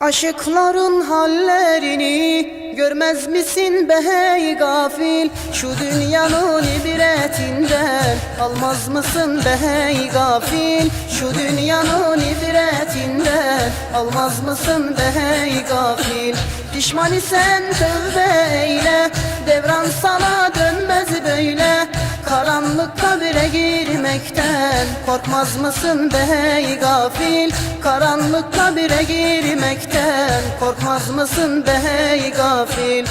Aşıkların hallerini görmez misin be hey gafil? Şu dünyanın ibretinden almaz mısın be hey gafil? Şu dünyanın ibretinden almaz mısın be hey gafil? Pişman isen tövbe eyle devran sana girmekten korkmaz mısın be hey gafil? Karanlık kabire girmekten korkmaz mısın be hey gafil?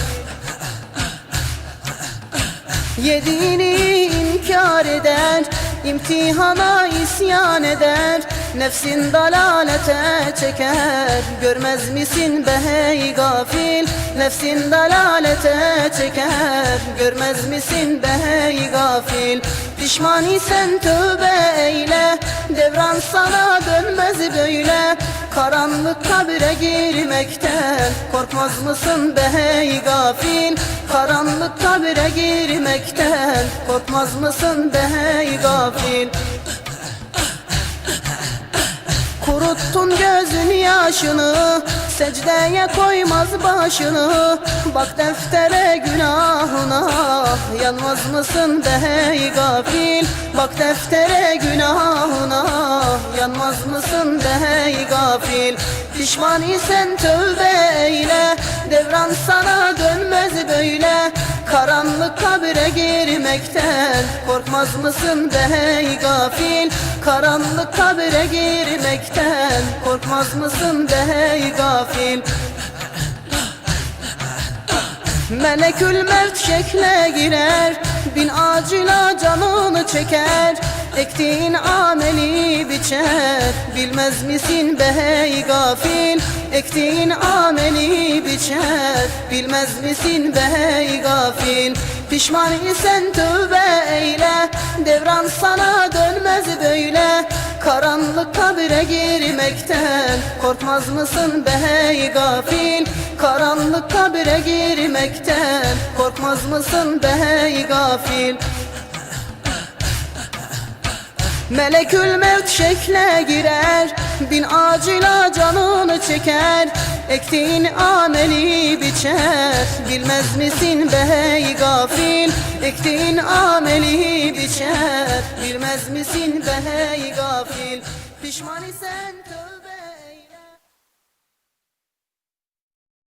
Yediğini inkar eder imtihana isyan eder Nefsin dalalete çeker. Görmez misin be hey gafil? Nefsin dalalete çeker. Görmez misin be hey gafil Pişman isen tövbe eyle. Devran sana dönmez böyle. Karanlık kabire girmekten Korkmaz mısın be hey gafil? Karanlık kabire girmekten Korkmaz mısın be hey gafil Kuruttun gözün yaşını Secdeye koymaz başını. Bak deftere günahına Yanmaz mısın be hey gafil? Bak deftere günahına Yanmaz mısın be hey gafil? Pişman isen tövbe eyle Devran sana dönmez böyle. Karanlık kabire girmekten Korkmaz mısın be hey gafil? Karanlık kabire girmekten Korkmaz mısın be hey gafil? Melekül mevt şekle girer Bin acıyla canını çeker. Ektiğin ameli biçer Bilmez misin be hey gafil? Ektiğin ameli biçer Bilmez misin be hey gafil? Pişman isen tövbe eyle Devran sana dönmez böyle. Karanlık kabire girmekten Korkmaz mısın be hey gafil? Karanlık kabire girmekten Korkmaz mısın be hey gafil? Melekül mevt şekle girer Bin acıyla canını çeker Ektiğin ameli biçer. Bilmez misin be hey gafil? Ektiğin ameli biçer. Bilmez misin be hey gafil? Pişman isen tövbe